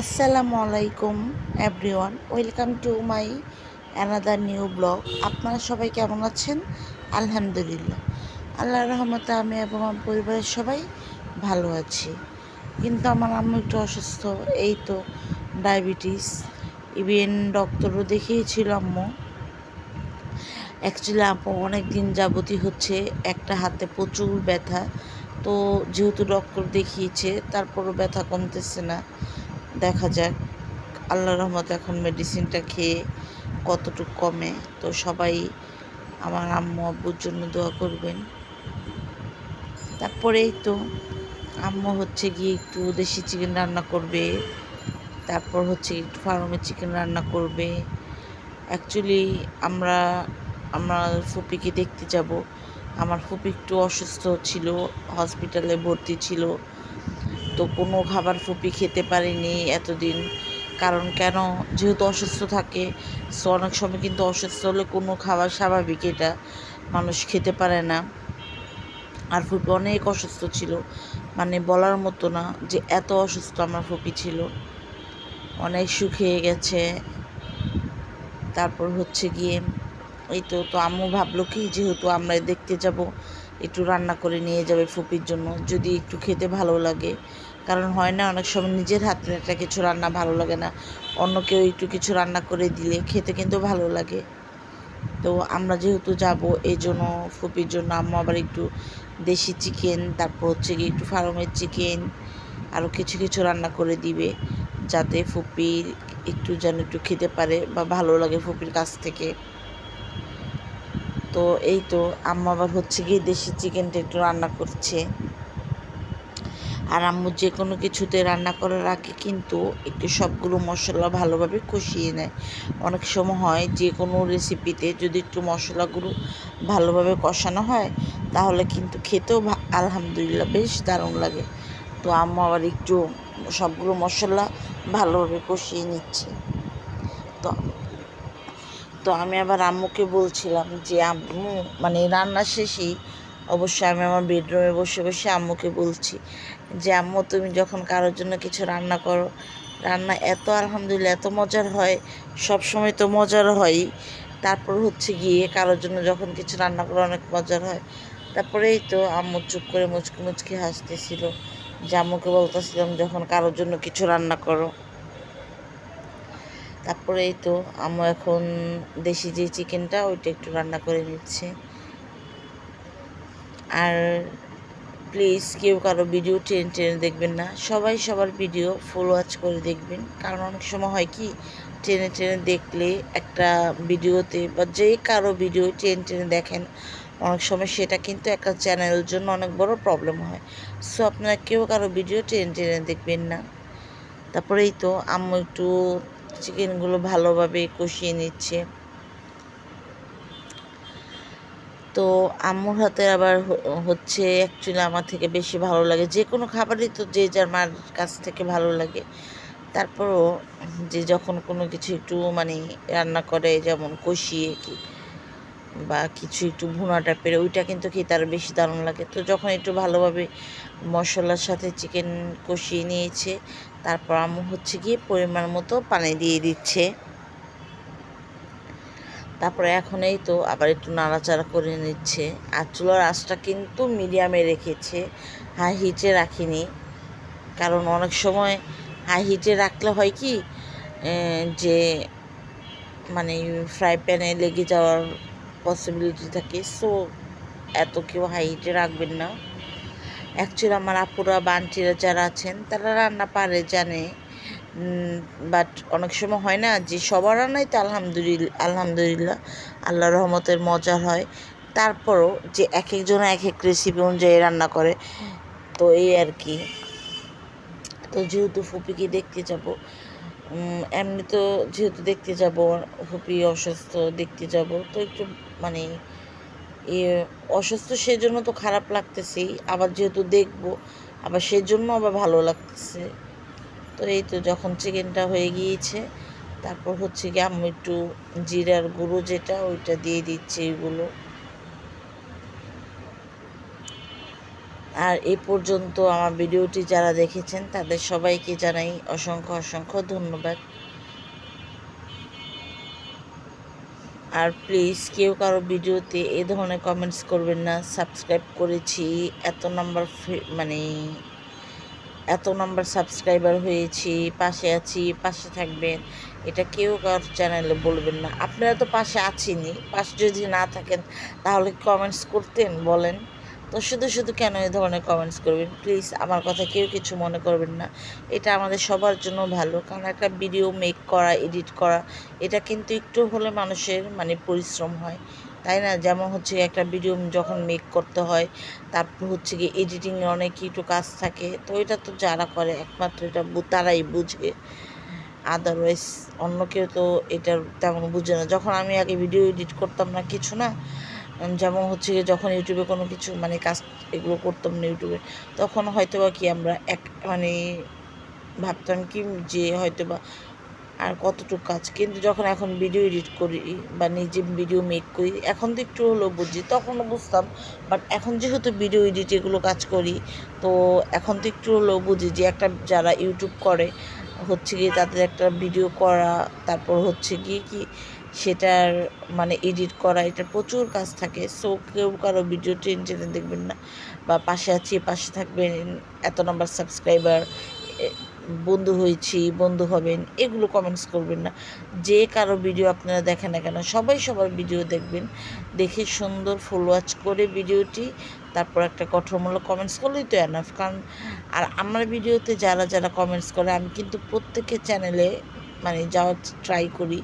আসসালামু আলাইকুম everyone welcome to my another new blog আপনারা সবাই কেমন আছেন? আলহামদুলিল্লাহ। আল্লাহ রহমতে আমি এবং আমার পরিবারের সবাই ভালো আছি। কিন্তু আমার আম্মু একটু অসুস্থ, এই তো ডায়াবেটিস। ইভেন ডক্টরও দেখিয়েছিল আম্মু। অ্যাকচুয়ালি আপু অনেক দিন যাবতই হচ্ছে একটা হাতে প্রচুর ব্যথা। তো যেহেতু ডক্টর দেখিয়েছে, তারপরও ব্যথা কমতেছে না। দেখা যাক। আল্লাহ রহমত এখন মেডিসিনটা খেয়ে কতটুকু কমে। তো সবাই আমার আম্মু, আব্বুর জন্য দোয়া করবেন। তারপরেই তো আম্মু হচ্ছে গিয়ে একটু দেশি চিকেন রান্না করবে। তারপর হচ্ছে একটু ফার্মের চিকেন রান্না করবে। অ্যাকচুয়ালি আমরা আমরা ফুপিকে দেখতে যাব। আমার ফুপি একটু অসুস্থ ছিল হসপিটালে ভর্তি ছিল। তো কোনো খাবার ফুপি খেতে পারিনি এতদিন। কারণ কেন? যেহেতু অসুস্থ থাকে সো অনেক সময় কিন্তু অসুস্থ হলে কোনো খাবার স্বাভাবিক এটা মানুষ খেতে পারে না। আর ফুপি অনেক অসুস্থ ছিল মানে বলার মতো না যে এত অসুস্থ আমার ফুপি ছিল। অনেক শুকিয়ে গেছে। তারপর হচ্ছে গিয়ে, এই তো তো আম্মু ভাবলো কি, যেহেতু আমরা দেখতে যাব একটু রান্না করে নিয়ে যাবে ফুপির জন্য, যদি একটু খেতে ভালো লাগে। কারণ হয় না, অনেক সময় নিজের হাতে একটা কিছু রান্না ভালো লাগে না। অন্য কেউ একটু কিছু রান্না করে দিলে খেতে কিন্তু ভালো লাগে। তো আমরা যেহেতু যাব এই জন্য ফুপির জন্য আম্মু আবার একটু দেশি চিকেন, তারপর হচ্ছে গিয়ে একটু ফার্মের চিকেন আরও কিছু কিছু রান্না করে দিবে। যাতে ফুপির একটু যেন একটু খেতে পারে বা ভালো লাগে ফুপির কাছ থেকে। তো এই তো আম্মু আবার হচ্ছে গিয়ে দেশি চিকেনটা একটু রান্না করছে। আর আম্মু যে কোনো কিছুতে রান্না করার আগে কিন্তু একটু সবগুলো মশলা ভালোভাবে কষিয়ে নেয়। অনেক সময় হয় যে কোনো রেসিপিতে যদি একটু মশলাগুলো ভালোভাবে কষানো হয়, তাহলে কিন্তু খেতেও আলহামদুলিল্লাহ বেশ দারুণ লাগে। তো আম্মু আবার একটু সবগুলো মশলা ভালোভাবে কষিয়ে নিচ্ছে। তো তো আমি আবার আম্মুকে বলছিলাম যে, আম্মু মানে রান্না শেষেই অবশ্যই আমি আমার বেডরুমে বসে বসে আম্মুকে বলছি যে, আম্মু, তুমি যখন কারোর জন্য কিছু রান্না করো, রান্না এত আলহামদুলিল্লাহ, এত মজার হয় সব সময় তো মজার হয়ই। তারপর হচ্ছে গিয়ে কারোর জন্য যখন কিছু রান্না করো, অনেক মজার হয়। তারপরেই তো আম্মু চুপ করে মুচকি মুচকি হাসতেছিল, যে আম্মুকে বলতেছিলাম, যখন কারোর জন্য কিছু রান্না করো তারপরে এই তো আম্মু এখন দেশি যে চিকেনটা, ওইটা একটু রান্না করে নিচ্ছে। আর প্লিজ কেউ কারও ভিডিও টেনে টেনে দেখবেন না। সবাই সবার ভিডিও ফুল ওয়াচ করে দেখবেন। কারণ অনেক সময় হয় কি, টেনে টেনে দেখলে একটা ভিডিওতে বা যে কারও ভিডিও টেনে টেনে দেখেন, অনেক সময় সেটা কিন্তু একটা চ্যানেলের জন্য অনেক বড় প্রবলেম হয়। সো আপনারা কেউ কারও ভিডিও টেনে টেনে দেখবেন না। তারপরেই তো আম্মু একটু চিকেনগুলো ভালোভাবে কষিয়ে নিচ্ছে। তো আম্মুর হাতে আবার হচ্ছে অ্যাকচুয়ালি আমার থেকে বেশি ভালো লাগে। যে কোনো খাবারই তো যে যার মার কাছ থেকে ভালো লাগে। তারপরও যে যখন কোনো কিছু একটু মানে রান্না করে, যেমন কষিয়ে কি। বা কিছু একটু ভুনা টাইপের ওইটা কিন্তু খেতে আরও বেশি দারুণ লাগে। তো যখন একটু ভালোভাবে মশলার সাথে চিকেন কষিয়ে নিয়েছে, তারপর আম্মু হচ্ছে গিয়ে পরিমাণ মতো পানি দিয়ে দিচ্ছে। তারপরে এখন এই তো আবার একটু নাড়াচাড়া করে নিচ্ছে। আর চুলার আঁচটা কিন্তু মিডিয়ামে রেখেছে হাই হিটে রাখিনি। কারণ অনেক সময় হাই হিটে রাখলে হয় কি যে মানে ফ্রাই প্যানে লেগে যাওয়ার পসিবিলিটি থাকে। সো এত কেউ হাই হিটে রাখবেন না। অ্যাকচুয়ালি আমার আপুরা বান্টিরা যারা আছেন, তারা রান্না পারে, জানে। বাট অনেক সময় হয় না যে সবার রান্নাই তো আলহামদুলিল্লাহ আলহামদুলিল্লাহ, আল্লাহ রহমতের মজার হয়। তারপরও যে এক একজন এক এক রেসিপি অনুযায়ী রান্না করে, তো এই আর কি। তো যেহেতু ফুপিকে দেখতে যাব এমনি তো যেহেতু দেখতে যাব হুপি অসুস্থ, দেখতে যাব, তো একটু মানে এ, অসুস্থ সেজন্য তো খারাপ লাগতেছেই, আবার যেহেতু দেখব, আবার সেজন্য আবার ভালো লাগতেছে। তো এই তো যখন চিকেনটা হয়ে গিয়েছে, তারপর হচ্ছে কি আমি একটু জিরার গুঁড়ো যেটা, ওইটা দিয়ে দিচ্ছি এগুলো। আর এ পর্যন্ত আমার ভিডিওটি যারা দেখেছেন, তাদের সবাইকে জানাই অসংখ্য অসংখ্য ধন্যবাদ। আর প্লিজ কেউ কারও ভিডিওতে এ ধরনের কমেন্টস করবেন না। সাবস্ক্রাইব করেছি, এত নাম্বার মানে এত নাম্বার সাবস্ক্রাইবার হয়েছি, পাশে আছি, পাশে থাকবেন, এটা কেউ কারোর চ্যানেলে বলবেন না। আপনারা তো পাশে আছেনই, পাশে যদি না থাকেন, তাহলে কমেন্টস করতেন, বলেন। তো শুধু শুধু কেন এই ধরনের কমেন্টস করবেন? প্লিজ আমার কথা কেউ কিছু মনে করবেন না। এটা আমাদের সবার জন্য ভালো। কারণ একটা ভিডিও মেক করা এডিট করা, এটা কিন্তু একটু হলে মানুষের মানে পরিশ্রম হয়। তাই না? যেমন হচ্ছে একটা ভিডিও যখন মেক করতে হয়, তারপর হচ্ছে কি এডিটিংয়ের অনেক একটু কাজ থাকে। তো এটা তো যারা করে, একমাত্র এটা তারাই বুঝে। আদারওয়াইজ অন্য কেউ তো এটা তেমন বুঝে না। যখন আমি আগে ভিডিও এডিট করতাম না কিছু না যেমন হচ্ছে যখন ইউটিউবে কোনো কিছু মানে কাজ এগুলো করতাম না ইউটিউবে, তখন হয়তো বা কি আমরা এক মানে ভাবতাম কি যে হয়তো বা আর কতটুকু কাজ। কিন্তু যখন এখন ভিডিও এডিট করি বা নিজে ভিডিও মেক করি, এখন তো একটু হলেও বুঝি, তখনও বুঝতাম। বাট এখন যেহেতু ভিডিও এডিট এগুলো কাজ করি, তো এখন তো একটু হলেও বুঝি যে একটা যারা ইউটিউব করে, হচ্ছে গিয়ে তাদের একটা ভিডিও করা, তারপর হচ্ছে গিয়ে কি সেটার মানে এডিট করা এটা প্রচুর কাজ থাকে। সো কেউ কারও ভিডিও টেন টেনে দেখবেন না বা পাশে আছি পাশে থাকবেন, এত নম্বর সাবস্ক্রাইবার বন্ধু হয়েছি, বন্ধু হবেন, এগুলো কমেন্টস করবেন না। যে কারও ভিডিও আপনারা দেখেন না কেন, সবাই সবার ভিডিও দেখবেন, দেখে সুন্দর ফুল ওয়াচ করে ভিডিওটি তারপর একটা কঠোরমূলক কমেন্টস করলেই তো এনাফ কারণ, আর আমার ভিডিওতে যারা যারা কমেন্টস করে, আমি কিন্তু প্রত্যেকের চ্যানেলে মানে যাওয়ার ট্রাই করি।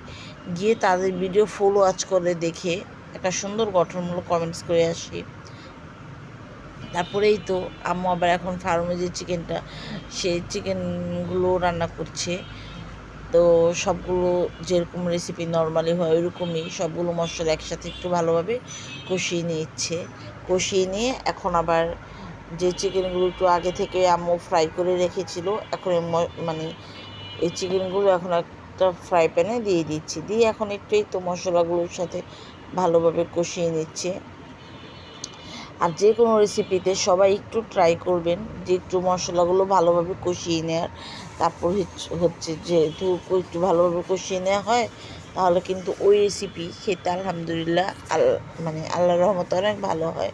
গিয়ে তাদের ভিডিও ফুল ওয়াচ করে দেখে একটা সুন্দর গঠনমূলক কমেন্টস করে আসি। তারপরেই তো আম্মু আবার এখন ফার্মে যে চিকেনটা, সেই চিকেনগুলো রান্না করছে। তো সবগুলো যেরকম রেসিপি নর্মালি হয়, ওইরকমই সবগুলো মশলা একসাথে একটু ভালোভাবে কষিয়ে নিচ্ছে। কষিয়ে নিয়ে এখন আবার যে চিকেনগুলো একটু আগে থেকে আম্মু ফ্রাই করে রেখেছিল, এখন মানে এই চিকেনগুলো এখন একটা ফ্রাই প্যানে দিয়ে দিচ্ছি। দিয়ে এখন একটু এই তো মশলাগুলোর সাথে ভালোভাবে কষিয়ে নিচ্ছে। আর যে কোনো রেসিপিতে সবাই একটু ট্রাই করবেন যে একটু মশলাগুলো ভালোভাবে কষিয়ে নেওয়ার তারপর হচ্ছে যেহেতু একটু ভালোভাবে কষিয়ে নেওয়া হয়, তাহলে কিন্তু ওই রেসিপি খেতে আলহামদুলিল্লাহ আল মানে আল্লাহ রহমত অনেক ভালো হয়।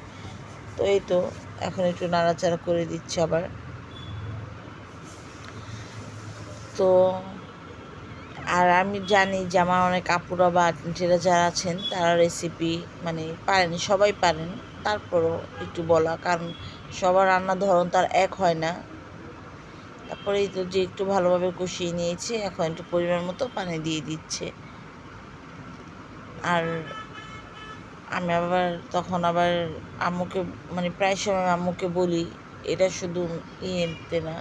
তো এই তো এখন একটু নাড়াচাড়া করে দিচ্ছে আবার। তো আর আমি জানি যে আমার অনেক আপুরা বা আন্টিরা যারা আছেন, তারা রেসিপি মানে পারেন, সবাই পারেন। তারপরও একটু বলা, কারণ সবার রান্নার ধরন তার এক হয় না। তারপরে এই তো যে একটু ভালোভাবে কষিয়ে নিয়েছে, এখন একটু পরিমাণ মতো পানি দিয়ে দিচ্ছে। আর আমি আবার তখন আবার আম্মুকে মানে প্রায় সময় আম্মুকে বলি, এটা শুধু ইয়েতে না,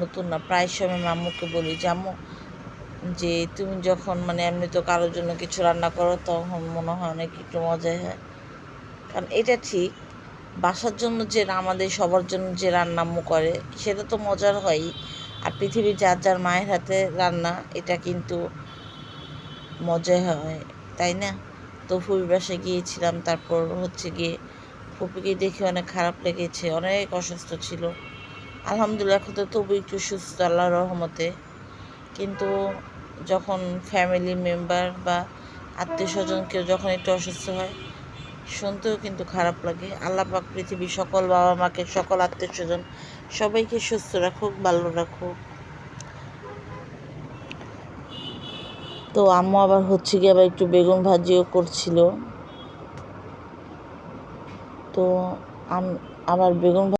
নতুন না, প্রায় সময় আম্মুকে বলি যে, আম্মু যে তুমি যখন মানে এমনি তো কারোর জন্য কিছু রান্না করো, তখন মনে হয় অনেক একটু মজাই হয়। কারণ এটা ঠিক, বাসার জন্য যে আমাদের সবার জন্য যে রান্নাম্মু করে, সেটা তো মজার হয়ই। আর পৃথিবীর যার যার মায়ের হাতে রান্না, এটা কিন্তু মজাই হয়, তাই না? তো ফুপি বাসায় গিয়েছিলাম, তারপর হচ্ছে গিয়ে ফুপিকে দেখে অনেক খারাপ লেগেছে, অনেক অসুস্থ ছিল। আলহামদুলিল্লাহ, এখন তো তবু একটু সুস্থ আল্লাহ রহমতে। কিন্তু যখন ফ্যামিলি মেম্বার বা আত্মীয় স্বজন কেউ যখন একটু অসুস্থ হয়, শুনতেও কিন্তু খারাপ লাগে। আল্লাহ পাক পৃথিবীর সকল বাবা মাকে, সকল আত্মীয় স্বজন সবাইকে সুস্থ রাখুক, ভালো রাখুক। তো আম্মু আবার হচ্ছে গিয়ে আবার একটু বেগুন ভাজিও করছিল। তো আবার বেগুন